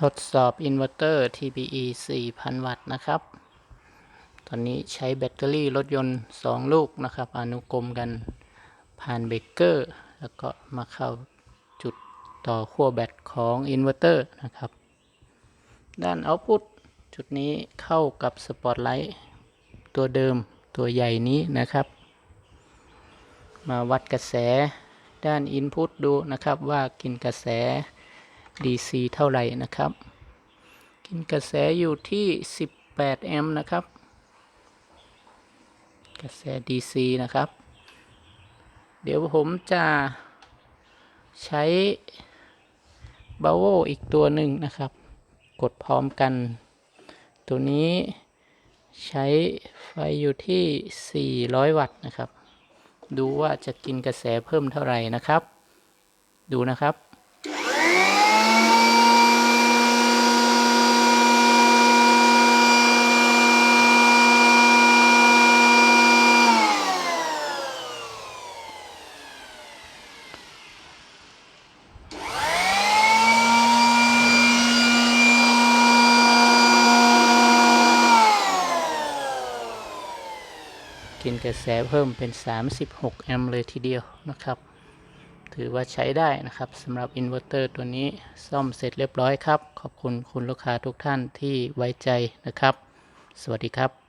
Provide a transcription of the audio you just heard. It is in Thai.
ทดสอบอินเวอร์เตอร์ TPE 4,000 วัตต์นะครับ ตอนนี้ใช้แบตเตอรี่รถยนต์ 2 ลูกนะครับ อนุกรมกันผ่านเบรกเกอร์ แล้วก็มาเข้าจุดต่อขั้วแบตของอินเวอร์เตอร์นะครับ ด้านเอาต์พุตจุดนี้เข้ากับสปอตไลท์ตัวเดิมตัวใหญ่นี้นะครับ มาวัดกระแสด้านอินพุตดูนะครับว่ากินกระแส DC เท่าไหร่นะครับ กินกระแสอยู่ที่ 18 แอมป์นะครับ กระแส DC นะครับ เดี๋ยวผมจะใช้บาโวอีกตัวหนึ่งนะครับ กดพร้อมกัน ตัวนี้ใช้ไฟอยู่ที่ 400 วัตต์นะครับ ดูว่าจะกินกระแสเพิ่มเท่าไหร่นะครับ ดูนะครับ กินกระแสเพิ่มเป็น 36 แอมป์เลยทีเดียวนะครับ ถือว่าใช้ได้นะครับสำหรับอินเวอร์เตอร์ตัวนี้ซ่อมเสร็จเรียบร้อยครับ ขอบคุณคุณลูกค้าทุกท่านที่ไว้ใจนะครับ สวัสดีครับ